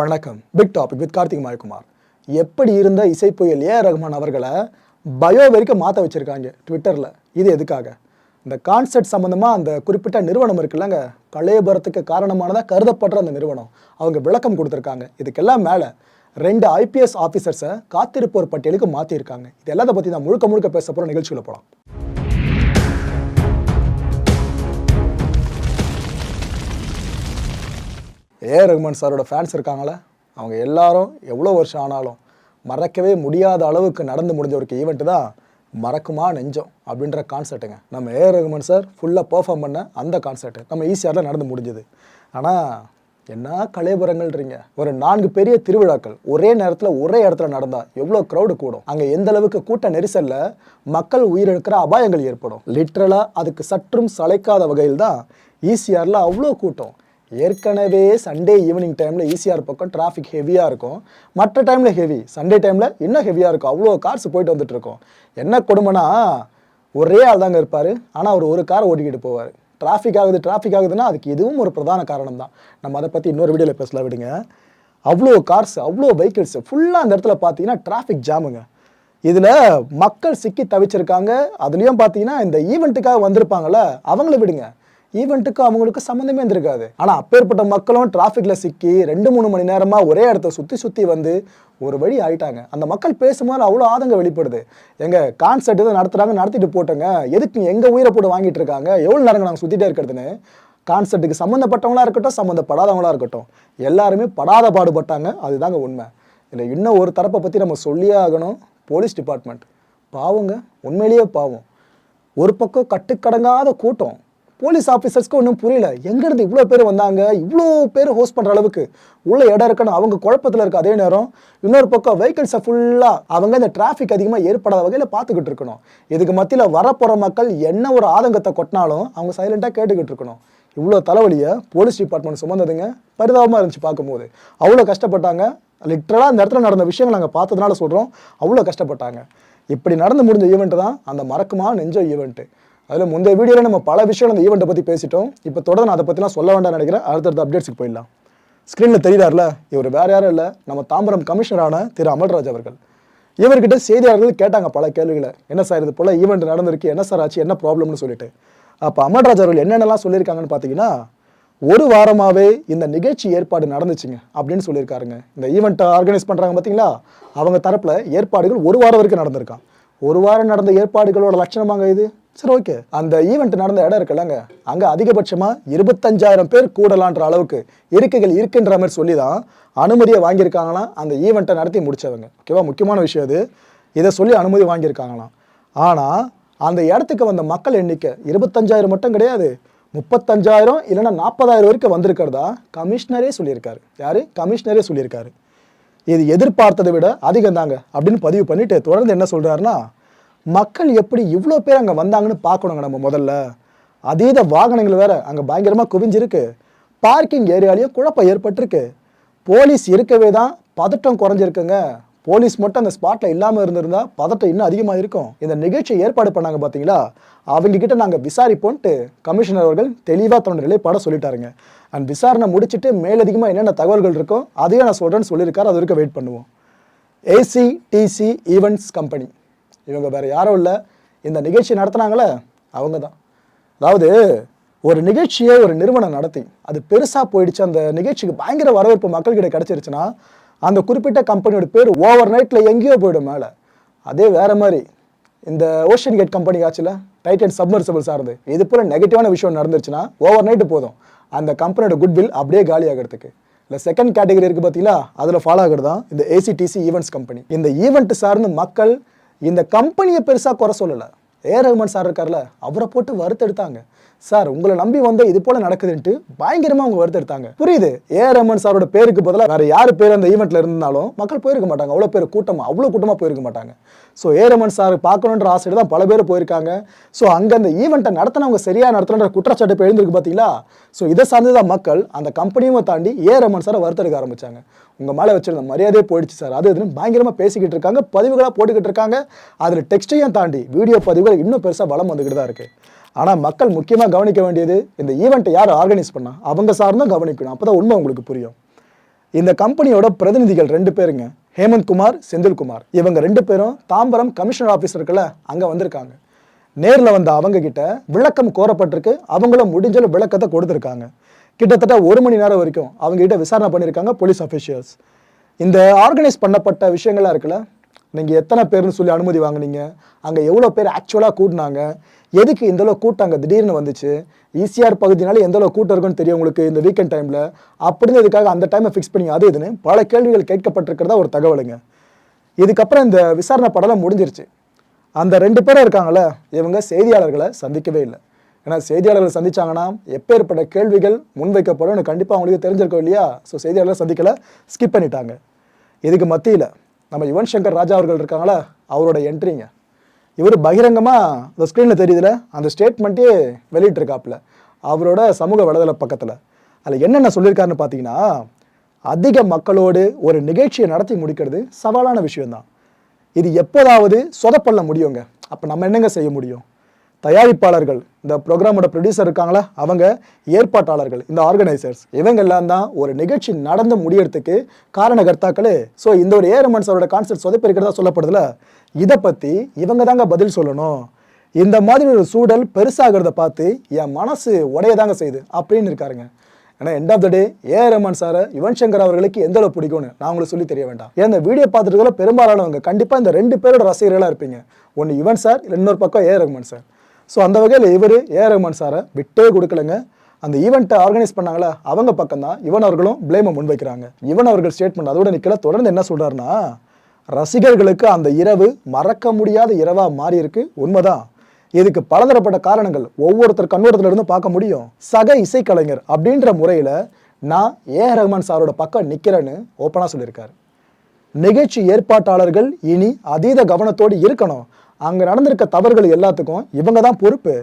வணக்கம். Big topic with Karthik Mayakumar. எப்படி இருந்த இசை புயல்? ஏ ரஹ்மான் அவர்களை பயோ வரைக்கும் மாற்ற வச்சுருக்காங்க ட்விட்டரில் இது எதுக்காக? இந்த கான்செர்ட் சம்மந்தமாக அந்த குறிப்பிட்ட நிறுவனம் இருக்குல்லங்க. கலையபுரத்துக்கு காரணமானதாக கருதப்படுற அந்த நிறுவனம். அவங்க விளக்கம் கொடுத்துருக்காங்க. இதுக்கெல்லாம் மேலே ரெண்டு ஐபிஎஸ் ஆஃபீஸர்ஸை காத்திருப்போர் பட்டியலுக்கு மாற்றிருக்காங்க இது எல்லாத்தை பற்றி தான் முழுக்க முழுக்க பேச போகிற நிகழ்ச்சியில் போகலாம் ஏ. ரகுமான் சாரோட ஃபேன்ஸ் இருக்காங்களே? அவங்க எல்லாரும் எவ்வளோ வருஷம் ஆனாலும் மறக்கவே முடியாத அளவுக்கு நடந்து முடிஞ்ச ஒரு ஈவெண்ட்டு தான் மறக்குமா நெஞ்சம் அப்படின்ற கான்சர்ட்டுங்க நம்ம ஏ. ரகுமான் சார் ஃபுல்லாக பெர்ஃபார்ம் பண்ண அந்த கான்சர்ட்டு நம்ம ஈஸியாக நடந்து முடிஞ்சது. ஆனால் என்ன கலைபுரங்கள்ன்றீங்க ஒரு நான்கு பெரிய திருவிழாக்கள் ஒரே நேரத்தில் ஒரே இடத்துல நடந்தால் எவ்வளோ க்ரௌடு கூடும்? அங்கே எந்த அளவுக்கு கூட்ட நெரிசலில் மக்கள் உயிரிழக்கிற அபாயங்கள் ஏற்படும்? லிட்ரலாக அதுக்கு சற்றும் சளைக்காத வகையில் தான் ஈசிஆரில் அவ்வளோ கூட்டம். ஏற்கனவே சண்டே ஈவினிங் டைமில் ஈஸியாக பக்கம் டிராஃபிக் ஹெவியாக இருக்கும். மற்ற டைமில் ஹெவி சண்டே டைமில் இன்னும் ஹெவியாக இருக்கும். அவ்வளோ கார்ஸ் போயிட்டு வந்துட்டுருக்கோம் என்ன கொடுமைனா ஒரே ஆள் தாங்க இருப்பார். ஆனால் அவர் ஒரு கார் ஓட்டிக்கிட்டு போவார். டிராஃபிக் ஆகுது டிராஃபிக் ஆகுதுன்னா அதுக்கு இதுவும் ஒரு பிரதான காரணம் தான். நம்ம அதை பற்றி இன்னொரு வீடியோவில் பேசலாம் விடுங்க. அவ்வளோ கார்ஸ் அவ்வளோ வெஹிக்கிள்ஸ் ஃபுல்லாக அந்த இடத்துல பார்த்தீங்கன்னா டிராஃபிக் ஜாமுங்க இதில் மக்கள் சிக்கி தவிச்சிருக்காங்க. அதுலேயும் பார்த்தீங்கன்னா இந்த ஈவெண்ட்டுக்காக வந்திருப்பாங்கள்ல அவங்கள விடுங்க. ஈவெண்ட்டுக்கு அவங்களுக்கு சம்மந்தமே இருந்திருக்காது. ஆனால் அப்பேற்பட்ட மக்களும் டிராஃபிக்கில் சிக்கி ரெண்டு மூணு மணி நேரமாக ஒரே இடத்த சுற்றி சுற்றி வந்து ஒரு வழி ஆயிட்டாங்க. அந்த மக்கள் பேசும்போது அவ்வளோ ஆதங்கம் வெளிப்படுது. எங்க கான்சர்ட் இதை நடத்துகிறாங்க நடத்திட்டு போட்டோங்க. எதுக்கு எங்கள் உயிரை போட்டு வாங்கிட்டு இருக்காங்க? எவ்வளோ நேரங்க நாங்கள் சுற்றிட்டே இருக்கிறதுன்னு? கான்சர்ட்டுக்கு சம்மந்தப்பட்டவங்களா இருக்கட்டும் சம்மந்தப்படாதவங்களா இருக்கட்டும். எல்லாருமே படாத பாடுபட்டாங்க. அதுதாங்க உண்மை. இல்லை இன்னும் ஒரு தரப்பை பற்றி நம்ம சொல்லியே ஆகணும். போலீஸ் டிபார்ட்மெண்ட் பாவங்க. உண்மையிலேயே பாவம். ஒரு பக்கம் கட்டுக்கடங்காத கூட்டம். போலீஸ் ஆஃபீஸர்ஸ்க்கு ஒன்றும் புரியல. எங்கேருந்து இவ்வளோ பேர் வந்தாங்க? இவ்வளோ பேர் ஹோஸ்ட் பண்ணுற அளவுக்கு. உள்ள இடம் இருக்குன்னு அவங்க குழப்பத்தில் இருக்க அதே நேரம் இன்னொரு பக்கம் வெஹிக்கிள்ஸை ஃபுல்லாக அவங்க இந்த டிராஃபிக் அதிகமாக ஏற்படாத வகையில் பார்த்துக்கிட்டு இருக்கணும். இதுக்கு மத்தியில் வரப்போகிற மக்கள் என்ன ஒரு ஆதங்கத்தை கொட்டினாலும் அவங்க சைலண்ட்டாக கேட்டுக்கிட்டு இருக்கணும். இவ்வளோ தலைவலியை போலீஸ் டிபார்ட்மெண்ட் சுமந்ததுங்க. பரிதாபமாக இருந்துச்சு பார்க்கும்போது. அவ்வளோ கஷ்டப்பட்டாங்க. லிட்ரலாக அந்த இடத்துல நடந்த விஷயங்கள் நாங்கள் பார்த்ததுனால சொல்கிறோம் அவ்வளோ கஷ்டப்பட்டாங்க. இப்படி நடந்து முடிஞ்ச ஈவெண்ட்டு தான் அந்த மறக்குமா நெஞ்ச ஈவெண்ட்டு அதில் முந்தைய வீடியோவில் நம்ம பல விஷயம் அந்த ஈவெண்ட்டை பற்றி பேசிட்டோம். இப்போ தொடர்ந்து நான் அதை பற்றிலாம் சொல்ல வேண்டாம் நினைக்கிறேன். அடுத்தடுத்த அப்டேட்ஸுக்கு போயிடலாம். ஸ்க்ரீனில் தெரியுறாருல இவர் வேறு யாரும் இல்லை. நம்ம தாம்பரம் கமிஷனரான திரு அமல்ராஜ் அவர்கள். இவர்கிட்ட செய்தியாளர்கள் கேட்டாங்க பல கேள்விகளை. என்ன சார் இது போல் ஈவெண்ட் நடந்திருக்கு? என்ன சார் ஆச்சு? என்ன ப்ராப்ளம்னு சொல்லிட்டு. அப்போ அமல்ராஜ் அவர்கள் என்னென்னலாம் சொல்லியிருக்காங்கன்னு பார்த்தீங்கன்னா ஒரு வாரமாகவே இந்த நிகழ்ச்சி ஏற்பாடு நடந்துச்சுங்க அப்படின்னு சொல்லியிருக்காருங்க. இந்த ஈவெண்ட்டை ஆர்கனைஸ் பண்ணுறாங்க பார்த்தீங்களா அவங்க தரப்பில் ஏற்பாடுகள் ஒரு வாரம் வரைக்கும் நடந்திருக்கான். ஒரு வாரம் நடந்த ஏற்பாடுகளோட லட்சணமாங்க இது. சரி ஓகே அந்த ஈவெண்ட் நடந்த இடம் இருக்குல்லங்க. அங்கே அதிகபட்சமாக இருபத்தஞ்சாயிரம் பேர் கூடலான்ற அளவுக்கு இருக்கைகள் இருக்குன்ற மாதிரி சொல்லி தான் அனுமதியை வாங்கியிருக்காங்களாம். அந்த ஈவெண்ட்டை நடத்தி முடிச்சவங்க. ஓகேவா முக்கியமான விஷயம் அது இதை சொல்லி அனுமதி வாங்கியிருக்காங்களாம். ஆனால் அந்த இடத்துக்கு வந்த மக்கள் எண்ணிக்கை இருபத்தஞ்சாயிரம் மட்டும் கிடையாது. முப்பத்தஞ்சாயிரம் இல்லைன்னா நாற்பதாயிரம் வரைக்கும் வந்திருக்கிறதா? கமிஷனரே சொல்லியிருக்காரு. யார்? கமிஷனரே சொல்லியிருக்காரு. இது எதிர்பார்த்ததை விட அதிகம் தாங்க அப்படின்னு பதிவு பண்ணிட்டு தொடர்ந்து என்ன சொல்கிறாருன்னா மக்கள் எப்படி இவ்வளோ பேர் அங்கே வந்தாங்கன்னு பார்க்கணுங்க நம்ம முதல்ல. அதீத வாகனங்கள் வேற அங்கே பயங்கரமாக குவிஞ்சிருக்கு. பார்க்கிங் ஏரியாலேயும் குழப்பம் ஏற்பட்டிருக்கு. போலீஸ் இருக்கவே தான் பதட்டம் குறைஞ்சிருக்குங்க. போலீஸ் மட்டும் அந்த ஸ்பாட்டில் இல்லாமல் இருந்திருந்தால் பதட்டம் இன்னும் அதிகமாக இருக்கும். இந்த நிகழ்ச்சியை ஏற்பாடு பண்ணாங்க பார்த்தீங்களா அவங்கக்கிட்ட நாங்கள் விசாரிப்போன்ட்டு கமிஷனர் அவர்கள் தெளிவாக தன்னோட நிலைப்பாட சொல்லிட்டாருங்க. அண்ட் விசாரணை முடிச்சுட்டு மேலதிகமாக என்னென்ன தகவல்கள் இருக்கோ அதையும் நான் சொல்கிறேன்னு சொல்லியிருக்காரு. அது வரைக்கும் வெயிட் பண்ணுவோம். ஏசிடிசி ஈவெண்ட்ஸ் கம்பெனி இவங்க வேறு யாரும் இல்லை. இந்த நிகழ்ச்சி நடத்துனாங்களே அவங்க தான் அதாவது ஒரு நிகழ்ச்சியை ஒரு நிறுவனம் நடத்தி அது பெருசாக போயிடுச்சு. அந்த நிகழ்ச்சிக்கு பயங்கர வரவேற்பு மக்கள்கிட்ட கிடச்சிருச்சுன்னா அந்த குறிப்பிட்ட கம்பெனியோட பேர் ஓவர் நைட்டில் எங்கேயோ போயிடும் மேலே. அதே வேறு மாதிரி இந்த ஓஷன் கேட் கம்பெனி ஆச்சுல டைட்டன் சப்மர்சபிள் சார்ந்து இது போல் நெகட்டிவான விஷயம் நடந்துருச்சுன்னா ஓவர் நைட்டு போதும். அந்த கம்பெனியோட குட்வில் அப்படியே காலி ஆகிறதுக்கு இல்லை செகண்ட் கேட்டகரி இருக்குது பார்த்தீங்களா அதில் ஃபாலோ ஆகுறது தான் இந்த ஏசிடிசி ஈவெண்ட்ஸ் கம்பெனி இந்த ஈவெண்ட் சார்ந்து மக்கள் இந்த கம்பெனியை பெருசாக குறை சொல்லலை. ஏ ரஹ்மான் சார் இருக்கார்ல அவரை போட்டு வறுத்தெடுத்தாங்க சார் உங்களை நம்பி வந்த இது போல நடக்குதுன்ட்டு பயங்கரமா அவங்க வறுத்தெடுத்தாங்க புரியுது. ஏ ரஹ்மான் சாரோட பேருக்கு பதிலாக வேற யார் பேர் அந்த ஈவெண்ட்ல இருந்தாலும் மக்கள் போயிருக்க மாட்டாங்க. அவ்வளோ பேர் கூட்டமா அவ்வளோ கூட்டமா போயிருக்க மாட்டாங்க. ஸோ ஏ ரமன் சார் பார்க்கணுன்ற ஆசையில் தான் பல பேர் போயிருக்காங்க. ஸோ அங்கே அந்த ஈவெண்ட்டை நடத்தினவங்க சரியாக நடத்தணுன்ற குற்றச்சாட்டு இப்போ எழுந்திருக்கு பார்த்தீங்களா ஸோ இதை சார்ந்து தான் மக்கள் அந்த கம்பெனியும் தாண்டி ஏ ரமன் சாரை வறுத்தெடுக்க ஆரம்பிச்சாங்க. உங்கள் மேலே வச்சிருந்த மரியாதையே போயிடுச்சு சார் அது இதுன்னு பயங்கரமாக பேசிக்கிட்டு இருக்காங்க பதிவுகளாக போட்டுக்கிட்டு இருக்காங்க. அதில் டெக்ஸ்டையும் தாண்டி வீடியோ பதிவுகள் இன்னும் பெருசாக வளம் வந்துக்கிட்டு தான் இருக்குது ஆனால் மக்கள் முக்கியமாக கவனிக்க வேண்டியது இந்த ஈவெண்ட்டை யார் ஆர்கனைஸ் பண்ணா? அவங்க சார்ந்தும் கவனிக்கணும். அப்போ தான் உண்மை உங்களுக்கு புரியும். இந்த கம்பெனியோட பிரதிநிதிகள் ரெண்டு பேருங்க. ஹேமந்த் குமார் செந்தில்குமார் இவங்க ரெண்டு பேரும் தாம்பரம் கமிஷனர் ஆஃபீஸ் இருக்குல்ல அங்கே வந்திருக்காங்க. நேரில் வந்த அவங்க கிட்ட விளக்கம் கோரப்பட்டிருக்கு. அவங்களும் முடிஞ்சல விளக்கத்தை கொடுத்துருக்காங்க. கிட்டத்தட்ட ஒரு மணி நேரம் வரைக்கும் அவங்ககிட்ட விசாரணை பண்ணியிருக்காங்க போலீஸ் அஃபிஷியல்ஸ் இந்த ஆர்கனைஸ் பண்ணப்பட்ட விஷயங்கள்லாம் இருக்குல்ல நீங்கள் எத்தனை பேர்னு சொல்லி அனுமதி வாங்குனீங்க அங்கே எவ்வளோ பேர் ஆக்சுவலாக கூட்டினாங்க எதுக்கு இந்தளவு கூட்டம் அங்கே திடீர்னு வந்துச்சு ஈசிஆர் பகுதினால எந்தளவு கூட்டம் இருக்குன்னு தெரியும் உங்களுக்கு இந்த வீக்கெண்ட் டைமில் அப்படின்னு இதுக்காக அந்த டைமை ஃபிக்ஸ் பண்ணி அது இதுன்னு பல கேள்விகள் கேட்கப்பட்டிருக்கிறதா ஒரு தகவலுங்க. இதுக்கப்புறம் இந்த விசாரணை படலாம் முடிஞ்சிருச்சு. அந்த ரெண்டு பேரும் இருக்காங்களே இவங்க செய்தியாளர்களை சந்திக்கவே இல்லை. ஏன்னா செய்தியாளர்களை சந்திச்சாங்கன்னா எப்பேற்பட்ட கேள்விகள் முன்வைக்கப்படும் கண்டிப்பாக அவங்களுக்கு தெரிஞ்சிருக்கோம் இல்லையா? ஸோ செய்தியாளர்கள் சந்திக்கல ஸ்கிப் பண்ணிட்டாங்க. இதுக்கு மத்தியில் நம்ம யுவன் சங்கர் ராஜா அவர்கள் இருக்காங்களா? அவரோட என்ட்ரிங்க இவர் பகிரங்கமாக அந்த ஸ்க்ரீனில் தெரியுதுல அந்த ஸ்டேட்மெண்ட்டே வெளியிட்டிருக்காப்புல. அவரோட சமூக வலைதள பக்கத்தில். அதில் என்னென்ன சொல்லியிருக்காருன்னு பார்த்தீங்கன்னா அதிக மக்களோடு ஒரு நிகழ்ச்சியை நடத்தி முடிக்கிறது சவாலான விஷயம்தான். இது எப்போதாவது சொதப்பள்ள முடியுங்க. அப்போ நம்ம என்னங்க செய்ய முடியும்? தயாரிப்பாளர்கள் இந்த ப்ரோக்ராமோட ப்ரொடியூசர் இருக்காங்களா? அவங்க ஏற்பாட்டாளர்கள் இந்த ஆர்கனைசர்ஸ் இவங்கெல்லாம் தான் ஒரு நிகழ்ச்சி நடந்து முடியறதுக்கு காரணகர்த்தாக்களே. ஸோ இந்த ஒரு ஏரமன் சாரோட கான்செப்ட் சொதப்பிருக்கிறதா சொல்லப்படுதுல? இதை பற்றி இவங்க தாங்க பதில் சொல்லணும். இந்த மாதிரி ஒரு சூழல் பெருசாகிறத பார்த்து என் மனசு உடையதாங்க செய்யுது அப்படின்னு இருக்காருங்க. ஏன்னா end of the day A Rahman சாரை யுவன் சங்கர் அவர்களுக்கு எந்த அளவு பிடிக்கும்னு நான் உங்களுக்கு சொல்லி தெரிய வேண்டாம். ஏன் இந்த வீடியோ பார்த்துட்டு பெரும்பாலானவங்க கண்டிப்பாக இந்த ரெண்டு பேரோட ரசிகர்களாக இருப்பீங்க. ஒன்று யுவன் சார் இல்லை இன்னொரு பக்கம் ஏ ரஹ்மான் சார். ஸோ அந்த வகையில் இவர் ஏ ரஹ்மான் சாரை விட்டே கொடுக்கலங்க. அந்த ஈவெண்ட்டை ஆர்கனைஸ் பண்ணாங்களா? அவங்க பக்கம் தான் இவன் அவர்களும் பிளேமை முன்வைக்கிறாங்க. இவன் அவர்கள் ஸ்டேட்மெண்ட் அதோட நிற்கல தொடர்ந்து என்ன சொல்கிறாருன்னா ரசிகர்களுக்கு அந்த இரவு மறக்க முடியாத இரவாக மாறி இருக்கு உண்மைதான். இதுக்கு பலதரப்பட்ட காரணங்கள் ஒவ்வொருத்தர் கண்ணோட்டத்தில் இருந்து பார்க்க முடியும். சக இசைக்கலைஞர் அப்படின்ற முறையில் நான் ஏ ரஹ்மான் சாரோட பக்கம் நிற்கிறேன்னு ஓப்பனாக சொல்லியிருக்காரு. நிகழ்ச்சி ஏற்பாட்டாளர்கள் இனி அதீத கவனத்தோடு இருக்கணும். அங்கே நடந்திருக்க தவறுகள் எல்லாத்துக்கும் இவங்க தான் பொறுப்பு.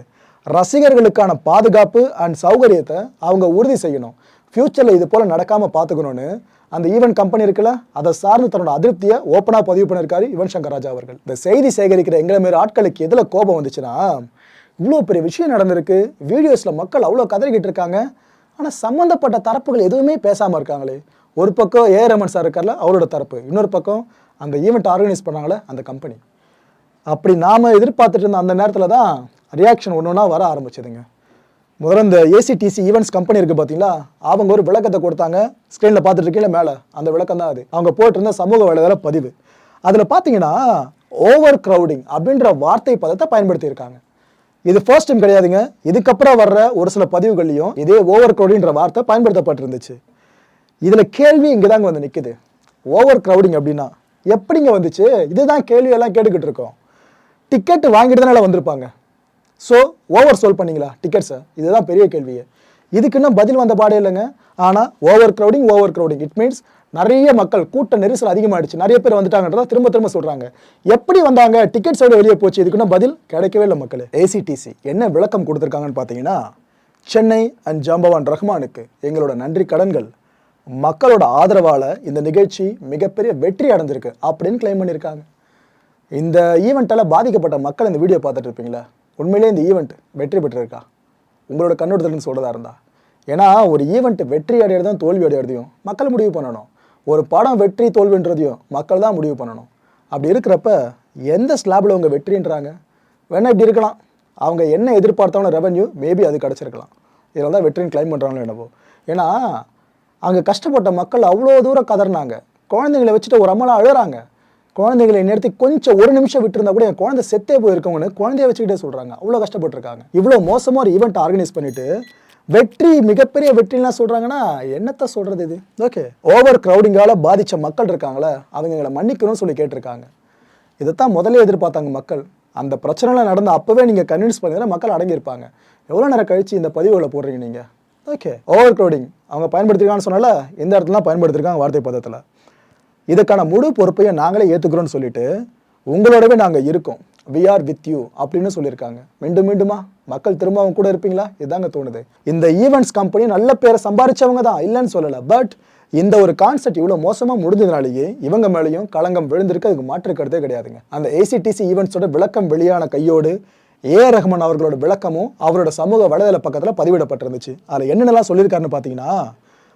ரசிகர்களுக்கான பாதுகாப்பு அண்ட் சௌகரியத்தை அவங்க உறுதி செய்யணும். ஃப்யூச்சரில் இது போல் நடக்காமல் பார்த்துக்கணும்னு அந்த ஈவெண்ட் கம்பெனி இருக்குல்ல அதை சார்ந்து தன்னோட அதிருப்தியை ஓப்பனாக பதிவு பண்ணியிருக்காரு யுவன் சங்கர் ராஜா அவர்கள். இந்த செய்தி சேகரிக்கிற எங்களை மாரி ஆட்களுக்கு எதில் கோபம் வந்துச்சுன்னா இவ்வளோ பெரிய விஷயம் நடந்திருக்கு. வீடியோஸில் மக்கள் அவ்வளோ கதறிக்கிட்டு இருக்காங்க. ஆனால் சம்மந்தப்பட்ட தரப்புகள் எதுவுமே பேசாமல் இருக்காங்களே. ஒரு பக்கம் ஏ ரமன் சார் இருக்கார்ல அவரோட தரப்பு. இன்னொரு பக்கம் அந்த ஈவெண்ட் ஆர்கனைஸ் பண்ணாங்களே அந்த கம்பெனி அப்படி நாம் எதிர்பார்த்துட்டு இருந்த அந்த நேரத்தில் தான் ரியாக்ஷன் ஒன்று ஒன்றா வர ஆரம்பிச்சதுங்க. முதல்ல இந்த ஏசிடிசி ஈவெண்ட்ஸ் கம்பெனி இருக்குது பார்த்தீங்களா அவங்க ஒரு விளக்கத்தை கொடுத்தாங்க. ஸ்க்ரீனில் பார்த்துட்டு இருக்கீங்களா? மேலே. அந்த விளக்கம் தான் அது. அவங்க போட்டிருந்த சமூக வலைதள பதிவு. அதில் பார்த்தீங்கன்னா ஓவர் க்ரௌடிங் அப்படின்ற வார்த்தை பதத்தை பயன்படுத்தியிருக்காங்க. இது ஃபர்ஸ்ட் டைம் கிடையாதுங்க. இதுக்கப்புறம் வர்ற ஒரு சில பதிவுகள்லையும் இதே ஓவர் க்ரௌடிங்கிற வார்த்தை பயன்படுத்தப்பட்டிருந்துச்சு. இதில் கேள்வி இங்கே தாங்க வந்து நிற்குது ஓவர் க்ரௌடிங் அப்படின்னா எப்படிங்க வந்துச்சு? இதுதான் கேள்வியெல்லாம் கேட்டுக்கிட்டு இருக்கோம். டிக்கெட் வாங்கிட்டு தானே வந்திருப்பாங்க? ஸோ ஓவர் சோல் பண்ணீங்களா? டிக்கெட்ஸை இதுதான் பெரிய கேள்வியே. இதுக்கு இன்னும் பதில் வந்த பாடே இல்லைங்க. ஆனால் overcrowding overcrowding it means நிறைய மக்கள் கூட்ட நெரிசல் அதிகமாகிடுச்சு நிறைய பேர் வந்துட்டாங்கன்றத திரும்ப திரும்ப சொல்கிறாங்க எப்படி வந்தாங்க? டிக்கெட்ஸோட வெளியே போச்சு. இதுக்குன்னா பதில் கிடைக்கவே இல்லை மக்கள். ஏசிடிசி என்ன விளக்கம் கொடுத்துருக்காங்கன்னு பார்த்தீங்கன்னா சென்னை அண்ட் ஜாம்பவான் ரஹ்மானுக்கு எங்களோட நன்றி கடன்கள். மக்களோட ஆதரவால் இந்த நிகழ்ச்சி மிகப்பெரிய வெற்றி அடைஞ்சிருக்கு அப்படின்னு கிளைம் பண்ணியிருக்காங்க. இந்த ஈவெண்ட்டால் பாதிக்கப்பட்ட மக்கள் இந்த வீடியோ பார்த்துட்டு இருப்பீங்களா உண்மையிலே இந்த ஈவெண்ட் வெற்றி பெற்றிருக்கா? உங்களோட கண்ணோட்டத்துலேருந்து சொல்கிறதா இருந்தா. ஏன்னா ஒரு ஈவெண்ட் வெற்றி அடையிறதும் தோல்வி அடையிறதையும் மக்கள் முடிவு பண்ணணும். ஒரு படம் வெற்றி தோல்வின்றதையும் மக்கள் தான் முடிவு பண்ணணும். அப்படி இருக்கிறப்ப எந்த ஸ்லாபில் அவங்க வெற்றின்றாங்க? வேணால் இப்படி இருக்கலாம். அவங்க என்ன எதிர்பார்த்தவன ரெவன்யூ மேபி அது கிடச்சிருக்கலாம். இதில் தான் வெற்றின்னு கிளைம் பண்ணுறாங்களோ என்னவோ. ஏன்னா அங்கே கஷ்டப்பட்ட மக்கள் அவ்வளோ தூரம் கதறினாங்க. குழந்தைங்களை வச்சுட்டு ஒரு அம்மலாம் அழுகிறாங்க. குழந்தைகளை நிறுத்தி கொஞ்சம் ஒரு நிமிஷம் விட்டுருந்தா கூட என் குழந்தை செத்தே போயிருக்கவங்கன்னு குழந்தைய வச்சுக்கிட்டே சொல்கிறாங்க அவ்வளோ கஷ்டப்பட்டுருக்காங்க. இவ்வளோ மோசமாக ஒரு ஈவெண்ட் ஆர்கனைஸ் பண்ணிட்டு வெற்றி மிகப்பெரிய வெற்றிலாம் சொல்கிறாங்கன்னா என்னத்தை சொல்கிறது இது? ஓகே ஓவர் க்ரௌடிங்கால் பாதித்த மக்கள் இருக்காங்களே அவங்க எங்களை மன்னிக்கணும்னு சொல்லி கேட்டிருக்காங்க. இதைத்தான் முதல்ல எதிர்பார்த்தாங்க மக்கள். அந்த பிரச்சனைலாம் நடந்த அப்போவே நீங்கள் கன்வின்ஸ் பண்ணிங்கன்னா மக்கள் அடங்கியிருப்பாங்க. எவ்வளோ நேரம் கழிச்சு இந்த பதிவுகளை போடுறீங்க நீங்கள் ஓகே ஓவர் க்ரௌடிங் அவங்க பயன்படுத்திருக்காங்கன்னு சொன்னால இந்த இடத்துலலாம் பயன்படுத்திருக்காங்க வார்த்தை பதத்தில். இதுக்கான முழு பொறுப்பையும் நாங்களே ஏற்றுக்கிறோம்னு சொல்லிட்டு உங்களோடவே நாங்கள் இருக்கோம். வி ஆர் வித் யூ அப்படின்னு சொல்லியிருக்காங்க. மீண்டும் மீண்டுமா? மக்கள் திரும்ப அவங்க கூட இருப்பீங்களா? இதாங்க தோணுது. இந்த ஈவெண்ட்ஸ் கம்பெனி நல்ல பேரை சம்பாரிச்சவங்க தான். இல்லைன்னு சொல்லலை. பட் இந்த ஒரு கான்செப்ட் இவ்வளோ மோசமாக முடிஞ்சதுனாலேயே இவங்க மேலேயும் களங்கம் விழுந்திருக்கு. அதுக்கு மாற்று கிடையாதுங்க. அந்த ஏசிடிசி ஈவெண்ட்ஸோட விளக்கம் வெளியான கையோடு ஏ ரஹ்மான் அவர்களோட விளக்கமும் அவரோட சமூக வலைதள பக்கத்தில் பதிவிடப்பட்டிருந்துச்சு. அதில் என்னென்னலாம் சொல்லியிருக்காருன்னு பார்த்தீங்கன்னா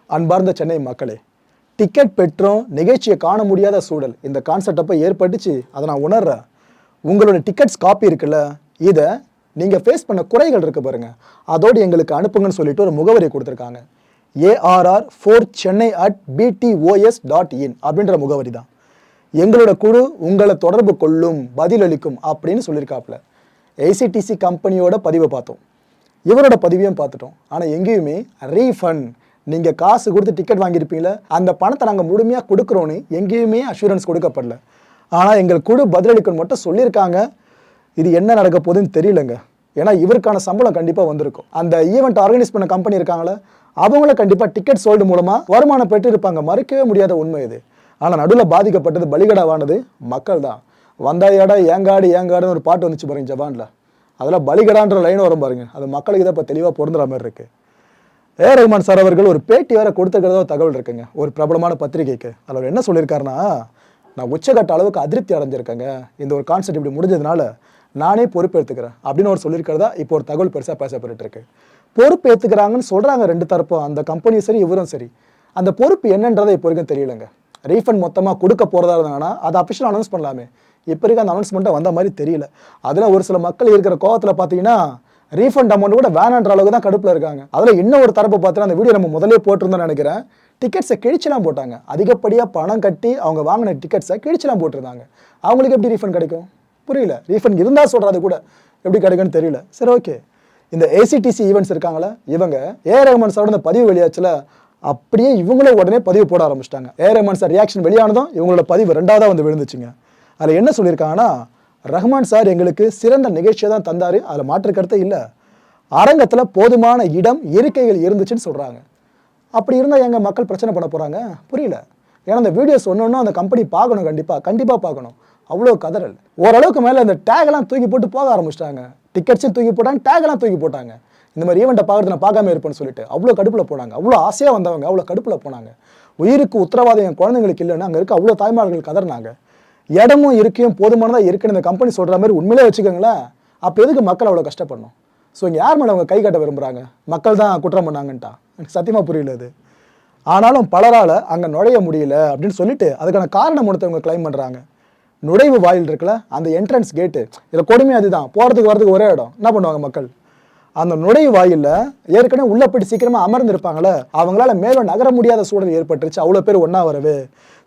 அன்பார்ந்த சென்னை மக்களே டிக்கெட் பெற்றும் நிகழ்ச்சியை காண முடியாத சூழல். இந்த கான்செப்ட் அப்போ ஏற்பட்டுச்சு. அதை நான் உணர்றேன். உங்களோட டிக்கெட்ஸ் காப்பி இருக்குல்ல? இதை நீங்கள் ஃபேஸ் பண்ண குறைகள் இருக்கு பாருங்க. அதோடு எங்களுக்கு அனுப்புங்கன்னு சொல்லிட்டு ஒரு முகவரி கொடுத்துருக்காங்க. ARR four Chennai at BTOS dot in அப்படின்ற முகவரி தான். எங்களோட குழு உங்களை தொடர்பு கொள்ளும் பதிலளிக்கும் அப்படின்னு சொல்லியிருக்காப்புல. ஏசிடிசி கம்பெனியோட பதிவை பார்த்தோம். இவரோட பதிவையும் பார்த்துட்டோம். ஆனால் எங்கேயுமே ரீஃபண்ட் நீங்கள் காசு கொடுத்து டிக்கெட் வாங்கியிருப்பீங்கள அந்த பணத்தை நாங்கள் முழுமையாக கொடுக்குறோன்னு எங்கேயுமே அஷூரன்ஸ் கொடுக்கப்படல. ஆனால் எங்கள் குழு பதிலளிக்கணும் மட்டும் சொல்லியிருக்காங்க. இது என்ன நடக்க போகுதுன்னு தெரியலங்க. ஏன்னா இவருக்கான சம்பளம் கண்டிப்பாக வந்திருக்கும். அந்த ஈவெண்ட் ஆர்கனைஸ் பண்ண கம்பெனி இருக்காங்களே அவங்கள கண்டிப்பாக டிக்கெட் சோல்டு மூலமாக வருமானம் பெற்று இருப்பாங்க மறுக்கவே முடியாத உண்மை இது. ஆனால் நடுவில் பாதிக்கப்பட்டது பலிகடாவானது மக்கள் தான் வந்தாயாடா ஏங்காடு ஏங்காடுன்னு ஒரு பாட்டு வந்துச்சு பாருங்க ஜவான்ல. அதில் பலிகடான்ற லைன் வரும் பாருங்க. அது மக்களுக்கு இதை இப்போ தெளிவாக பொருந்துற மாதிரி இருக்குது ஏ. ரஹ்மான் சார் அவர்கள் ஒரு பேட்டி வேற கொடுத்துருக்கிறதா தகவல் இருக்குங்க. ஒரு பிரபலமான பத்திரிகைக்கு. அதில் அவர் என்ன சொல்லியிருக்காருன்னா நான் உச்சகட்ட அளவுக்கு அதிருப்தி அடைஞ்சிருக்கேங்க. இந்த ஒரு கான்செப்ட் இப்படி முடிஞ்சதுனால நானே பொறுப்பேற்றுக்கிறேன் அப்படின்னு அவர் சொல்லியிருக்கிறதா இப்போ ஒரு தகவல் பெருசாக பேசப்பட்டு இருக்கு பொறுப்பு சொல்கிறாங்க ரெண்டு தரப்பும். அந்த கம்பெனியும் சரி இவரும் சரி. அந்த பொறுப்பு என்னன்றதை இப்போ வரைக்கும் தெரியலங்க. ரீஃபண்ட் மொத்தமாக கொடுக்க போகிறதா இருந்தாங்கன்னா அதை அஃபிஷியல் அனௌன்ஸ் பண்ணலாமே. இப்போ இருக்க அந்த அனௌன்ஸ்மெண்ட்டை வந்த மாதிரி தெரியல. அதில் ஒரு சில மக்கள் இருக்கிற கோவத்தில் பார்த்தீங்கன்னா ரீஃபண்ட் அமௌண்ட் கூட வேணான்ற அளவுக்கு தான் கடுப்பில் இருக்காங்க. அதில் இன்னும் ஒரு தரப்பு பார்த்துட்டு அந்த வீடியோ நம்ம முதலே போட்டிருந்தோம்னு நினைக்கிறேன். டிக்கெட்ஸை கிழிச்செல்லாம் போட்டாங்க. அதிகப்படியாக பணம் கட்டி அவங்க வாங்கின டிக்கெட்ஸை கிழிச்செல்லாம் போட்டிருந்தாங்க. அவங்களுக்கு எப்படி ரீஃபண்ட் கிடைக்கும்? புரியல. ரீஃபண்ட் இருந்தால் சொல்கிறது கூட எப்படி கிடைக்கும்னு தெரியல. சரி ஓகே இந்த ஏசிடிசி ஈவெண்ட்ஸ் இருக்காங்களே இவங்க ஏ ரஹ்மான் சாரோட இந்த பதிவு வெளியாச்சுல அப்படியே இவங்களே உடனே பதிவு போட ஆரம்பிச்சிட்டாங்க. ஏ ரஹ்மான் சார் ரியாக்ஷன் வெளியானதும் இவங்களோட பதிவு ரெண்டாவதாக வந்து விழுந்துச்சுங்க. அதில் என்ன சொல்லியிருக்காங்கன்னா ரஹ்மான் சார் எங்களுக்கு சிறந்த நிகழ்ச்சியை தான் தந்தார். அதில் மாற்று கருத்தை இல்லை. அரங்கத்தில் போதுமான இடம் இருக்கைகள் இருந்துச்சுன்னு சொல்கிறாங்க அப்படி இருந்தால் எங்கள் மக்கள் பிரச்சனை பண்ண போகிறாங்க புரியல. ஏன்னா அந்த வீடியோஸ் ஒன்று அந்த கம்பெனி பார்க்கணும் கண்டிப்பாக கண்டிப்பாக பார்க்கணும். அவ்வளோ கதறல். ஓரளவுக்கு மேலே அந்த டேக்லாம் தூக்கி போட்டு போக ஆரம்பிச்சிட்டாங்க. டிக்கெட்ஸும் தூக்கி போட்டாங்க டேக்லாம் தூக்கி போட்டாங்க. இந்த மாதிரி ஈவெண்ட்டை பார்க்கறது நான் பார்க்காம இருப்பேன்னு சொல்லிட்டு அவ்வளோ கடுப்பில் போனாங்க. அவ்வளோ ஆசையாக வந்தவங்க அவ்வளோ கடுப்பில் போனாங்க. உயிருக்கு உத்தரவாதம் என் குழந்தைங்களுக்கு இல்லைன்னு அங்கே இருக்க அவ்வளோ தாய்மார்கள் கதறினாங்க. இடமும் இருக்கையும் போதுமானதாக இருக்குன்னு இந்த கம்பெனி சொல்கிற மாதிரி உண்மையிலே வச்சுக்கோங்களேன். அப்போ எதுக்கு மக்கள் அவ்வளோ கஷ்டப்படணும்? ஸோ இங்கே யார் மேலே அவங்க கை கட்ட விரும்புகிறாங்க மக்கள் தான் குற்றம் பண்ணாங்கன்ட்டா? எனக்கு சத்தியமாக புரியல அது ஆனாலும் பலரால் அங்கே நுழைய முடியல அப்படின்னு சொல்லிட்டு அதுக்கான காரணம் ஒருத்தவங்க கிளைம் பண்ணுறாங்க நுழைவு வாயில் இருக்குல்ல அந்த என்ட்ரன்ஸ் கேட்டு இதில் கொடுமையாக அதுதான். போகிறதுக்கு வரதுக்கு ஒரே இடம். என்ன பண்ணுவாங்க மக்கள்? அந்த நுழைவு வாயில்ல ஏற்கனவே உள்ள போயிட்டு சீக்கிரமா அமர்ந்திருப்பாங்களே அவங்களால மேலும் நகர முடியாத சூழல் ஏற்பட்டுருச்சு. அவ்வளோ பேர் ஒன்றா வரவே.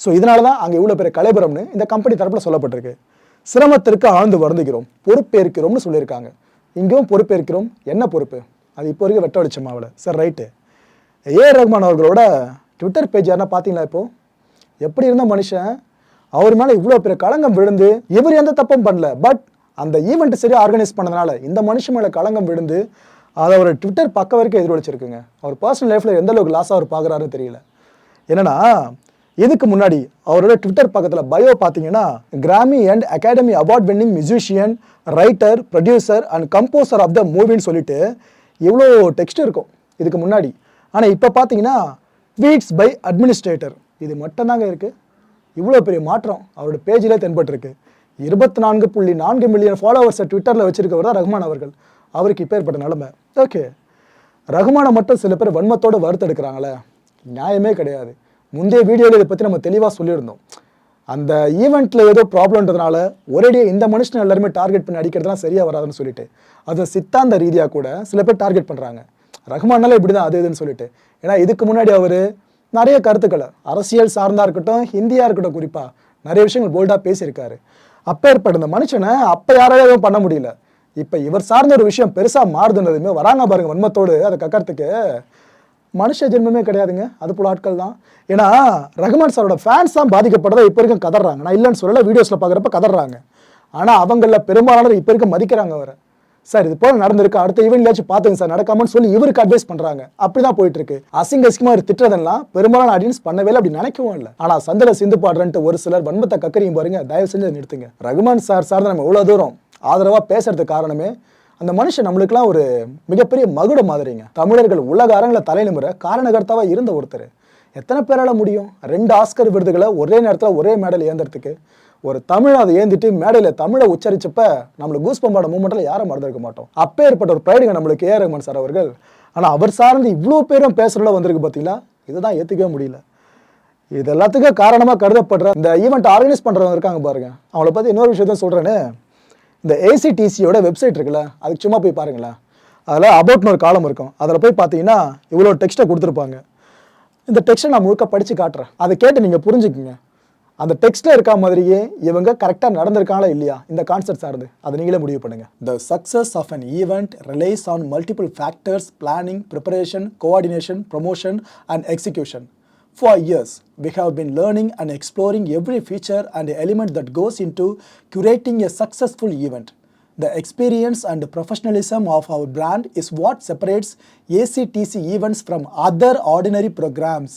ஸோ இதனால தான் அங்கே இவ்வளோ பேர் கலைபுரம்னு இந்த கம்பெனி தரப்பில் சொல்லப்பட்டிருக்கு. சிரமத்திற்கு ஆழ்ந்து வருந்துகிறோம். பொறுப்பேற்கிறோம்னு சொல்லியிருக்காங்க. இங்கேயும் பொறுப்பேற்கிறோம். என்ன பொறுப்பு? அது இப்போ வரைக்கும் வெட்ட வெளிச்சம் சார் ரைட்டு ஏ. ரஹ்மான் அவர்களோட ட்விட்டர் பேஜ் யாருன்னா பார்த்தீங்களா இப்போது எப்படி இருந்த மனுஷன்? அவர் மேலே இவ்வளோ பெரிய களங்கம் விழுந்து இவர் எந்த தப்பும் பண்ணல. பட் அந்த ஈவெண்ட் சரியாக ஆர்கனைஸ் பண்ணதுனால இந்த மனுஷன் மேலே களங்கம் விழுந்து அதை அவர் ட்விட்டர் பக்கம் வரைக்கும் எதிரொலிச்சிருக்குங்க. அவர் பர்சனல் லைஃப்பில் எந்த அளவுக்கு லாஸ் அவர் பார்க்குறாருன்னு தெரியல. என்னென்னா இதுக்கு முன்னாடி அவரோட ட்விட்டர் பக்கத்தில் பயோ பார்த்தீங்கன்னா Grammy and academy award winning musician writer producer and composer of the மூவின்னு சொல்லிட்டு இவ்வளோ டெக்ஸ்ட் இருக்கும் இதுக்கு முன்னாடி. ஆனால் இப்போ பார்த்தீங்கன்னா ட்வீட்ஸ் பை அட்மினிஸ்ட்ரேட்டர் இது மட்டும்தாங்க இருக்குது இவ்வளோ பெரிய மாற்றம் அவரோட பேஜிலே தென்பட்டிருக்கு. இருபத்தி நான்கு புள்ளி நான்கு மில்லியன் ஃபாலோவர்ஸை ட்விட்டரில் வச்சிருக்கவர் தான் ரஹ்மான் அவர்கள். அவருக்கு இப்பேற்பட்ட நிலைமை. ஓகே ரஹ்மானை மட்டும் சில பேர் வன்மத்தோடு வறுத்தெடுக்கிறாங்களே. நியாயமே கிடையாது. முந்தைய வீடியோவில் இதை பற்றி நம்ம தெளிவாக சொல்லியிருந்தோம். அந்த ஈவெண்ட்டில் ஏதோ ப்ராப்ளம்ன்றதுனால ஒரேடியாக இந்த மனுஷன் எல்லாருமே டார்கெட் பண்ணி அடிக்கிறதுலாம் சரியாக வராதுன்னு சொல்லிட்டு அது சித்தாந்த ரீதியாக கூட சில பேர் டார்கெட் பண்ணுறாங்க ரஹ்மானால இப்படி தான் அது இதுன்னு சொல்லிட்டு. ஏன்னா இதுக்கு முன்னாடி அவர் நிறைய கருத்துக்களை அரசியல் சார்ந்தா இருக்கட்டும் ஹிந்தியாக இருக்கட்டும் குறிப்பாக நிறைய விஷயங்கள் போல்டாக பேசியிருக்காரு. அப்பேற்பட்ட இந்த மனுஷனை அப்போ யாராலையும் எதுவும் பண்ண முடியல. இப்போ இவர் சார்ந்த ஒரு விஷயம் பெருசாக மாறுதுன்றதுமே வராங்க பாருங்க வன்மத்தோடு அதை கக்கறதுக்கு. மனுஷ ஜென்மமே கிடையாதுங்க. அது போல ஆட்கள் தான். ஏன்னா ரஹ்மான் சாரோட ஃபேன்ஸ் தான் பாதிக்கப்பட்டதை இப்போ வரைக்கும் கதறாங்க. நான் இல்லைன்னு சொல்லலை வீடியோஸில் பார்க்குறப்ப கதறாங்க. ஆனால் அவங்களில் பெரும்பாலானவர் இப்போ இருக்க மதிக்கிறாங்க அவரை. சார் இது போல நடந்திருக்கு. அடுத்த ஈவெண்ட்லயாச்சும் பார்த்துங்க சார் நடக்காமன்னு சொல்லி இவருக்கு அட்வைஸ் பண்றாங்க. அப்படிதான் போயிட்டு இருக்கு அசிங்க அசிங்கமா ஒரு திட்டுறதெல்லாம் பெரும்பாலான ஆடியன்ஸ் பண்ணவே இல்லை அப்படி நினைக்கவும் இல்லை. ஆனா சந்திர சிந்து பாடுறன்ட்டு ஒரு சிலர் வன்மத்தை கக்கறியும் பாருங்க தயவு செஞ்சு அதை நிறுத்துங்க. ரகுமான் சார் சார் நம்ம இவ்வளவு தூரம் ஆதரவா பேசுறதுக்கு காரணமே அந்த மனுஷன் நம்மளுக்குலாம் ஒரு மிகப்பெரிய மகுட மாதிரிங்க. தமிழர்கள் உலக அரங்கில தலைநிமிர காரணகர்த்தாவா இருந்த ஒருத்தர். எத்தனை பேரால முடியும்? ரெண்டு ஆஸ்கர் விருதுகளை ஒரே நேரத்தில் ஒரே மேடல் ஏந்திரத்துக்கு ஒரு தமிழ் அதை ஏந்திட்டு மேடையில் தமிழை உச்சரிச்சப்ப நம்மளுக்கு கூஸ் பம்பாட மூமெண்ட்டில் யாரும் மறந்துருக்க மாட்டோம். அப்பேற்பட்ட ஒரு ப்ரைடுங்க நம்மளுக்கு ஏ ரஹ்மான் சார் அவர்கள். ஆனால் அவர் சார்ந்து இவ்வளோ பேரும் பேசுகிறல வந்திருக்கு பார்த்தீங்களா இதுதான் ஏற்றுக்கவே முடியல. இது எல்லாத்துக்கும் காரணமாக கருதப்படுற இந்த ஈவெண்ட் ஆர்கனைஸ் பண்ணுறவங்க இருக்காங்க பாருங்க. அவங்கள பற்றி இன்னொரு விஷயத்த சொல்கிறேன்னு இந்த ஏசிடிசியோட வெப்சைட் இருக்குல்ல அதுக்கு சும்மா போய் பாருங்களேன். அதில் அபவுட்னு ஒரு காலம் இருக்கும். அதில் போய் பார்த்தீங்கன்னா இவ்வளோ டெக்ஸ்ட்டை கொடுத்துருப்பாங்க. இந்த டெக்ஸ்ட்டை நான் முழுக்க படித்து காட்டுறேன். அதை கேட்டு நீங்கள் புரிஞ்சுக்குங்க. அந்த டெக்ஸ்ட்டில் இருக்க மாதிரியே இவங்க கரெக்டாக நடந்திருக்காங்களா இல்லையா இந்த கான்செப்ட் சார்ந்து அதை நீங்களே முடிவு பண்ணுங்க the success of an event relies on multiple factors planning preparation coordination promotion and execution For years, we have been learning and exploring every feature and element that goes into curating a successful event. The experience and professionalism of our brand is what separates ACTC events from other ordinary programs.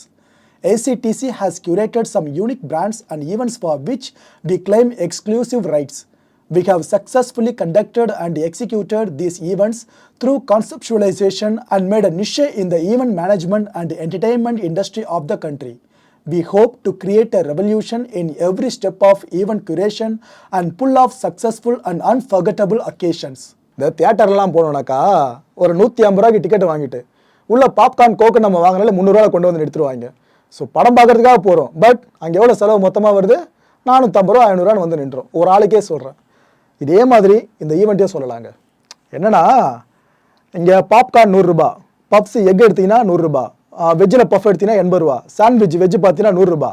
ACTC has curated some unique brands and events for which we claim exclusive rights. We have successfully conducted and executed these events through conceptualization and made a niche in the event management and entertainment industry of the country. We hope to create a revolution in every step of event curation and pull off successful and unforgettable occasions. இந்த தியேட்டர்லாம் போனோம்னாக்கா ஒரு நூற்றி ஐம்பது ரூபாய்க்கு ticket வாங்கிட்டு உள்ள popcorn கோக்கு நம்ம வாங்கினால முந்நூறுரூவா கொண்டு வந்து எடுத்துருவாங்க ஸோ படம் பார்க்குறதுக்காக போகிறோம் பட் அங்கே எவ்வளோ செலவு மொத்தமாக வருது? நானூற்றம்பது ரூபா ஐநூறுரூவான்னு வந்து நின்றோம். ஒரு ஆளுக்கே சொல்கிறேன் இதே மாதிரி இந்த ஈவெண்ட்டே சொல்லலாங்க. என்னென்னா இங்கே பாப்கார்ன் நூறுரூபா பப்ஸ் எக் எடுத்தீங்கன்னா நூறுரூபா வெஜ்ஜில் பஃப் எடுத்தீங்கன்னா எண்பது ரூபா சாண்ட்விச் வெஜ் பார்த்தீங்கன்னா நூறுரூபா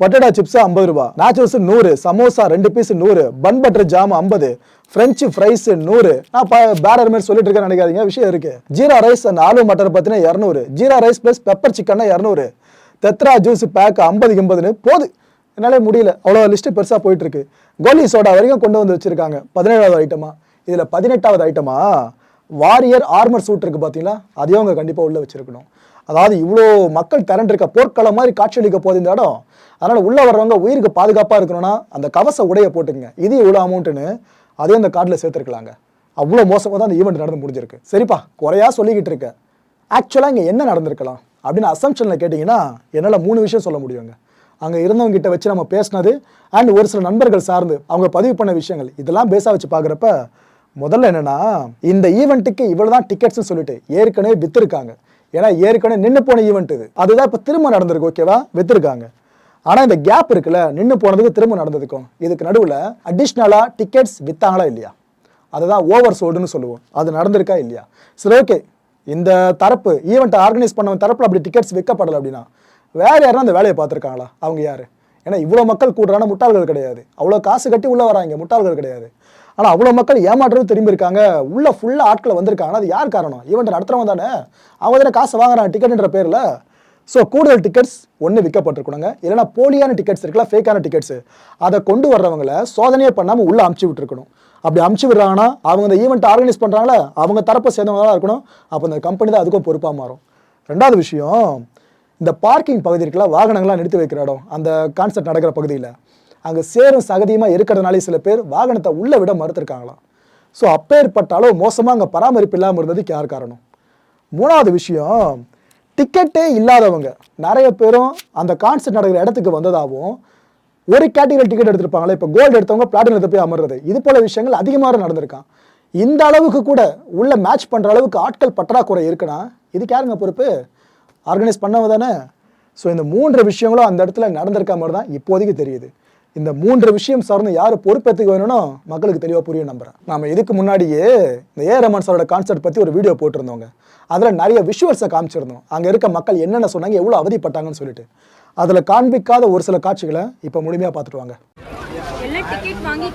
பொட்டேட்டோ சிப்ஸு ஐம்பது ரூபா நாச்சோஸ் நூறு சமோசா ரெண்டு பீஸ் நூறு பன் பட்டர் ஜாம் ஐம்பது ஃப்ரெஞ்சு ஃப்ரைஸு நூறு. நான் பேரர் மாதிரி சொல்லிட்டு இருக்கேன் நினைக்காதீங்க. விஷயம் இருக்குது ஜீரா ரைஸ் அண்ட் ஆலு மட்டர் பார்த்தீங்கன்னா இரநூறு. ஜீரா ரைஸ் ப்ளஸ் பெப்பர் சிக்கன்னா இரநூறு. தெத்ரா ஜூஸ் பேக் ஐம்பது எண்பதுன்னு போது. என்னாலே முடியல. அவ்வளோ லிஸ்ட்டு பெருசாக போயிட்டுருக்கு. கோலி சோடா வரைக்கும் கொண்டு வந்து வச்சுருக்காங்க. பதினேழாவது ஐட்டமா இதில் பதினெட்டாவது ஐட்டமா வாரியர் ஆர்மர் சூட் இருக்கு பார்த்தீங்களா அதையும் அவங்க கண்டிப்பாக உள்ளே வச்சுருக்கணும். அதாவது இவ்வளோ மக்கள் திரண்டிருக்க போர்க்களம் மாதிரி காட்சியளிக்க போகுது இந்த இடம். அதனால் உள்ளே வர்றவங்க உயிருக்கு பாதுகாப்பாக இருக்கணும்னா அந்த கவச உடைய போட்டுங்க இது இவ்வளோ அமௌண்ட்டுன்னு அதையும் அந்த கார்டில் சேர்த்துருக்கலாங்க. அவ்வளோ மோசமாக தான் அந்த ஈவெண்ட் நடந்து முடிஞ்சிருக்கு. சரிப்பா குறையா சொல்லிக்கிட்டு இருக்க. ஆக்சுவலாக இங்கே என்ன நடந்திருக்கலாம்? அப்படின்னு அசம்ஷனில் கேட்டிங்கன்னா என்னால் மூணு விஷயம் சொல்ல முடியுங்க. அங்கே இருந்தவங்க கிட்ட வச்சு நம்ம பேசினது அண்ட் ஒரு சில நண்பர்கள் சார்ந்து அவங்க பதிவு பண்ண விஷயங்கள் இதெல்லாம் பேஸாக வச்சு பார்க்குறப்ப முதல்ல என்னென்னா இந்த ஈவெண்ட்டுக்கு இவ்வளோ தான் டிக்கெட்ஸ்னு சொல்லிட்டு ஏற்கனவே விற்றுருக்காங்க ஏன்னா ஏற்கனவே நின்று போன ஈவெண்ட் இது. அதுதான் இப்போ திரும்ப நடந்திருக்கு ஓகேவா விற்றுருக்காங்க ஆனால் இந்த கேப் இருக்குல்ல நின்று போனதுக்கு திரும்ப நடந்ததுக்கும் இதுக்கு நடுவில் அடிஷ்னலாக டிக்கெட்ஸ் விற்றாங்களா இல்லையா? அதுதான் ஓவர் சோல்டுன்னு சொல்லுவோம். அது நடந்திருக்கா இல்லையா? சரி ஓகே இந்த தரப்பு ஈவெண்ட்டை ஆர்கனைஸ் பண்ணவன் தரப்பில் அப்படி டிக்கெட்ஸ் விற்கப்படலை அப்படின்னா வேறு யாரும் அந்த வேலையை பார்த்துருக்காங்களா? அவங்க யார்? ஏன்னா இவ்வளோ மக்கள் கூடுறான முட்டாள்கள் கிடையாது. அவ்வளோ காசு கட்டி உள்ளே வராங்க முட்டாள்கள் கிடையாது. ஆனால் அவ்வளோ மக்கள் ஏமாற்றம் திரும்பி இருக்காங்க உள்ள ஃபுல்லாக ஆட்கள் வந்திருக்காங்க. அது யார் காரணம்? ஈவெண்ட் நடத்துகிறவங்க தானே. அவங்க தானே காசு வாங்குறாங்க டிக்கெட்டுன்ற பேரில். ஸோ கூடுதல் டிக்கெட்ஸ் ஒன்று விற்கப்பட்டிருக்கணுங்க. இல்லைனா போலியான டிக்கெட்ஸ் இருக்குல்ல ஃபேக்கான டிக்கெட்ஸு அதை கொண்டு வர்றவங்கள சோதனையே பண்ணாமல் உள்ளே அமுச்சு விட்டுருக்கணும். அப்படி அமுச்சு விடுறாங்கன்னா அவங்க இந்த ஈவெண்ட் ஆர்கனைஸ் பண்ணுறாங்களே அவங்க தரப்பை சேர்ந்தவங்களாக இருக்கணும். அப்போ அந்த கம்பெனி தான் அதுக்கும் பொறுப்பாக மாறும். ரெண்டாவது விஷயம் இந்த பார்க்கிங் பகுதி இருக்குல்ல வாகனங்கள்லாம் நிறுத்தி வைக்கிற இடம் அந்த கான்செப்ட் நடக்கிற பகுதியில். அங்கே சேரும் சகதியமாக இருக்கிறதுனாலே சில பேர் வாகனத்தை உள்ளே விட மறுத்துருக்காங்களாம். ஸோ அப்பேற்பட்ட அளவு மோசமாக அங்கே பராமரிப்பு இல்லாமல் இருந்ததுக்கு யார் காரணம்? மூணாவது விஷயம் டிக்கெட்டே இல்லாதவங்க. நிறைய பேரும் அந்த கான்செர்ட் நடக்கிற இடத்துக்கு வந்ததாகவும் ஒரு கேட்டகரி டிக்கெட் எடுத்திருப்பாங்களே இப்போ கோல்டு எடுத்தவங்க பிளாட்டினத்தை போய் அமர்றது. இது போல விஷயங்கள் அதிகமாக நடந்திருக்கான். இந்த அளவுக்கு கூட உள்ள மேட்ச் பண்ணுற அளவுக்கு ஆட்கள் பற்றாக்குறை இருக்குன்னா இதுக்கு யாருங்க பொறுப்பு? ஆர்கனைஸ் பண்ணவங்க தானே. ஸோ இந்த மூன்று விஷயங்களும் அந்த இடத்துல நடந்திருக்க மாதிரி தான் இப்போதைக்கு தெரியுது. இந்த மூன்று விஷயம் சார்ந்து யார் பொறுப்பேற்றுக்க வேணும்னோ மக்களுக்கு தெளிவாக புரியும் நம்புறேன். நாம் இதுக்கு முன்னாடியே இந்த ஏ ரமன் சாரோட கான்செப்ட் பற்றி ஒரு வீடியோ போட்டிருந்தோங்க. அதில் நிறைய விஷுவல்ஸை காமிச்சிருந்தோம். அங்கே இருக்க மக்கள் என்னென்ன சொன்னாங்க எவ்வளோ அவதிப்பட்டாங்கன்னு சொல்லிட்டு. அதில் காண்பிக்காத ஒரு சில காட்சிகளை இப்போ முழுமையாக பார்த்துட்டு வாங்க. எல்லாம் டிக்கெட் வாங்கி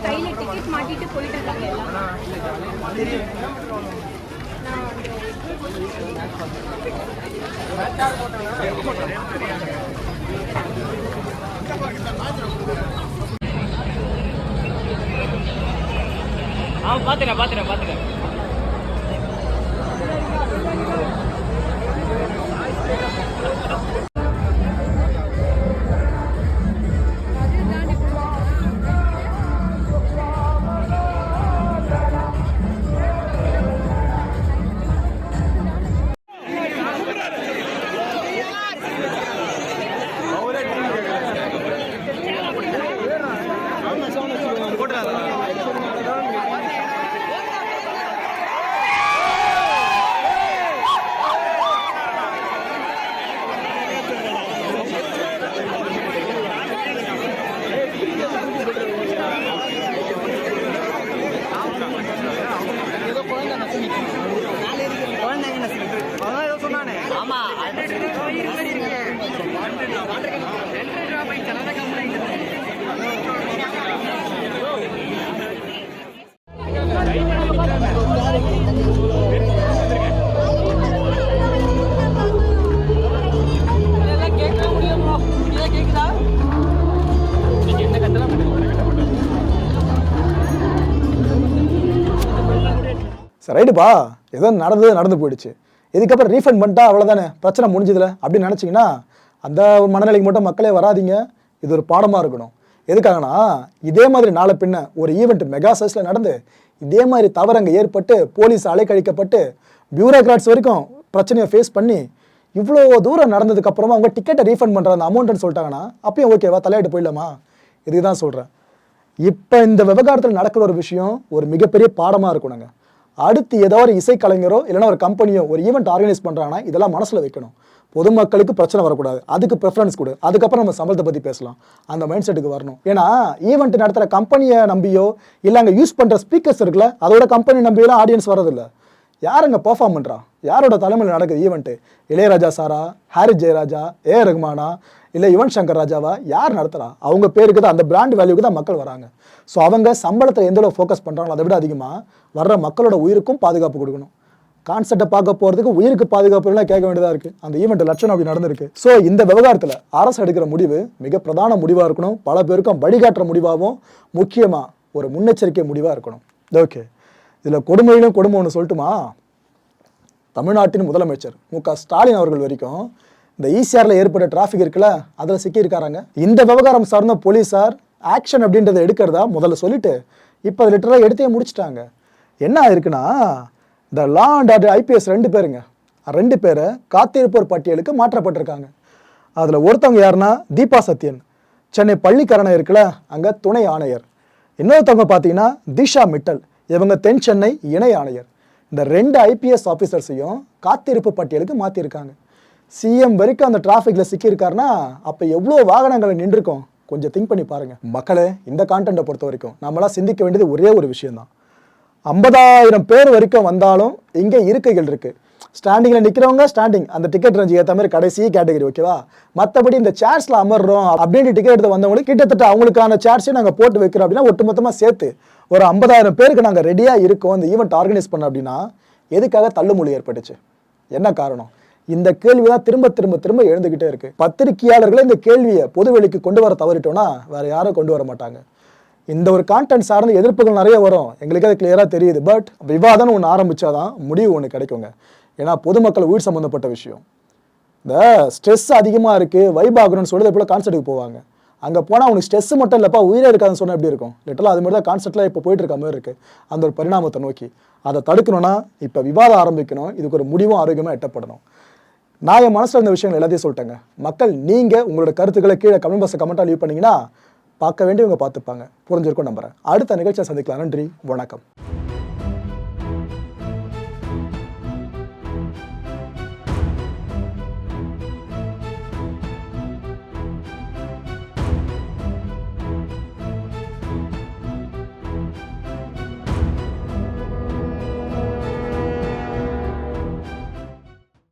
ரைட்டுப்பா ஏதோ நடந்தது நடந்து போயிடுச்சு. இதுக்கப்புறம் ரீஃபண்ட் பண்ணிட்டா அவ்வளோதானே பிரச்சனை முடிஞ்சதில்ல அப்படின்னு நினச்சிங்கன்னா அந்த ஒரு மனநிலைக்கு மட்டும் மக்களே வராதீங்க. இது ஒரு பாடமாக இருக்கணும். எதுக்காகனா இதே மாதிரி நாளை பின்ன ஒரு ஈவெண்ட் மெகா சைஸில் நடந்து இதே மாதிரி தவறு அங்கே ஏற்பட்டு போலீஸ் அலைக்கழிக்கப்பட்டு பியூரோக்ராட்ஸ் வரைக்கும் பிரச்சனையை ஃபேஸ் பண்ணி இவ்வளோ தூரம் நடந்ததுக்கு அப்புறமா அவங்க டிக்கெட்டை ரீஃபண்ட் பண்ணுற அந்த அமௌண்ட்டுன்னு சொல்லிட்டாங்கன்னா அப்பயும் ஓகேவா தலையிட்டு போயிடலாமா? இதுக்கு தான் சொல்கிறேன் இப்போ இந்த விவகாரத்தில் நடக்கிற ஒரு விஷயம் ஒரு மிகப்பெரிய பாடமாக இருக்கணுங்க. அடுத்து ஏதோ ஒரு இசைக்கலைஞரோ இல்லைன்னா ஒரு கம்பெனியோ ஒரு ஈவெண்ட் ஆர்கனைஸ் பண்ணுறாங்கன்னா இதெல்லாம் மனசில் வைக்கணும். பொதுமக்களுக்கு பிரச்சனை வரக்கூடாது. அதுக்கு ப்ரிஃபரன்ஸ் கொடு. அதுக்கப்புறம் நம்ம சம்பளத்தை பற்றி பேசலாம். அந்த மைண்ட் செட்டுக்கு வரணும். ஏன்னா ஈவெண்ட் நடத்துகிற கம்பெனியை நம்பியோ இல்லை அங்கே யூஸ் பண்ணுற ஸ்பீக்கர்ஸ் இருக்குல்ல அதோட கம்பெனி நம்பியெல்லாம் ஆடியன்ஸ் வரதில்லை அங்கே பெர்ஃபார்ம் பண்ணுறா யாரோட தலைமையில் நடக்குது ஈவெண்ட்டு இளையராஜா சாரா ஹாரி ஜெயராஜா ஏ ரகுமானா இல்லை யுவன் சங்கர் ராஜாவா யார் நடத்துகிறா அவங்க பேருக்கு தான் அந்த பிராண்ட் வேல்யூக்கு தான் மக்கள் வராங்க. ஸோ அவங்க சம்பளத்தை எந்த அளவு ஃபோக்கஸ் பண்ணுறாங்களோ அதை விட அதிகமாக வர்ற மக்களோட உயிருக்கும் பாதுகாப்பு கொடுக்கணும். கான்செப்டை பார்க்க போகிறதுக்கு உயிருக்கு பாதுகாப்புலாம் கேட்க வேண்டியதாக இருக்குது அந்த ஈவெண்ட் லட்சணம் அப்படி நடந்திருக்கு. ஸோ இந்த விவகாரத்தில் அரசு எடுக்கிற முடிவு மிக பிரதான முடிவாக இருக்கணும். பல பேருக்கும் வழிகாட்டுற முடிவாகவும் முக்கியமாக ஒரு முன்னெச்சரிக்கை முடிவாக இருக்கணும். ஓகே இதில் கொடுமையிலும் கொடுமை ஒன்று சொல்லட்டுமா? தமிழ்நாட்டின் முதலமைச்சர் மு க ஸ்டாலின் அவர்கள் வரைக்கும் இந்த ஈசிஆரில் ஏற்பட்ட டிராஃபிக் இருக்குல்ல அதில் சிக்கியிருக்காராங்க. இந்த விவகாரம் சார்ந்த போலீஸார் ஆக்ஷன் அப்படின்றத எடுக்கிறதா முதல்ல சொல்லிட்டு இப்போ லிட்டராக எடுத்தே முடிச்சிட்டாங்க. என்ன இருக்குன்னா இந்த லா அண்ட் ஆர்டர் ஐபிஎஸ் ரெண்டு பேருங்க ரெண்டு பேரை காத்திருப்போர் பட்டியலுக்கு மாற்றப்பட்டிருக்காங்க. அதில் ஒருத்தவங்க யாருன்னா தீபா சத்யன். சென்னை பள்ளிக்கரணை இருக்குல்ல அங்கே துணை ஆணையர். இன்னொருத்தவங்க பார்த்தீங்கன்னா திஷா மிட்டல். இவங்க தென் சென்னை இணை ஆணையர். இந்த ரெண்டு ஐபிஎஸ் ஆஃபீஸர்ஸையும் காத்திருப்பு பட்டியலுக்கு மாற்றிருக்காங்க சிஎம் வரைக்கும் அந்த டிராஃபிக்கில் சிக்கியிருக்காருன்னா அப்போ எவ்வளோ வாகனங்களை நின்றுருக்கோம்? கொஞ்சம் திங்க் பண்ணி பாருங்க. மக்களே இந்த கான்டென்ட்டை பொறுத்த வரைக்கும் நம்மளாம் சிந்திக்க வேண்டியது ஒரே ஒரு விஷயம்தான். ஐம்பதாயிரம் பேர் வரைக்கும் வந்தாலும் இங்கே இருக்கைகள் இருக்கு. ஸ்டாண்டிங்கில் நிற்கிறவங்க ஸ்டாண்டிங் அந்த டிக்கெட் ரேஞ்சு ஏற்ற மாதிரி கடைசி கேட்டகரி ஓகேவா மற்றபடி இந்த சேர்ஸில் அமர்றோம் அப்படின்ட்டு டிக்கெட் எடுத்து வந்தவங்களுக்கு கிட்டத்தட்ட அவங்களுக்கான சேர்ஸையும் நாங்கள் போட்டு வைக்கிறோம் அப்படின்னா ஒட்டுமொத்தமாக சேர்த்து ஒரு ஐம்பதாயிரம் பேருக்கு நாங்கள் ரெடியாக இருக்கோம். இந்த ஈவெண்ட் ஆர்கனைஸ் பண்ண அப்படின்னா எதுக்காக தள்ளுமொழி ஏற்பட்டுச்சு? என்ன காரணம்? இந்த கேள்வி தான் திரும்ப திரும்ப திரும்ப எழுந்துகிட்டே இருக்கு. பத்திரிகையாளர்களே இந்த கேள்வியை பொதுவெளிக்கு கொண்டு வர தவறிட்டோம்னா வேற யாரும் கொண்டு வர மாட்டாங்க. இந்த ஒரு கான்டென்ட் சார்ந்த எதிர்ப்புகள் நிறைய வரும். எங்களுக்கு அது கிளியராக தெரியுது. பட் விவாதம்னு ஒன்று ஆரம்பித்தாதான் முடிவு ஒன்று கிடைக்குங்க. ஏன்னா பொதுமக்கள் உயிர் சம்மந்தப்பட்ட விஷயம். இந்த ஸ்ட்ரெஸ் அதிகமாக இருக்குது வைப் ஆகணும்னு சொல்லி போல கான்சர்ட்டுக்கு போவாங்க. அங்கே போனால் அவனுக்கு ஸ்ட்ரெஸ் மட்டும் இல்லைப்பா உயிரே இருக்காதுன்னு சொன்னால் எப்படி இருக்கும்? லிட்டலாக அது மாதிரி தான் கான்செர்ட்டில் இப்போ போயிட்டு இருக்க மாதிரி இருக்குது அந்த ஒரு பரிணாமத்தை நோக்கி. அதை தடுக்கணும்னா இப்போ விவாதம் ஆரம்பிக்கணும். இதுக்கு ஒரு முடிவும் ஆரோக்கியமாக எட்டப்படணும். நான் என் மனசில் இருந்த விஷயங்கள் எல்லாத்தையும் சொல்லிட்டேங்க. மக்கள் நீங்கள் உங்களோட கருத்துக்களை கீழே கமெண்ட் பாக்ஸை கமெண்ட்டாக லீவ் பண்ணிங்கன்னா பார்க்க வேண்டியவங்க பார்த்துப்பாங்க. புரிஞ்சிருக்கும் நம்புகிறேன் அடுத்த நிகழ்ச்சியை சந்திக்கலாம். நன்றி. வணக்கம்.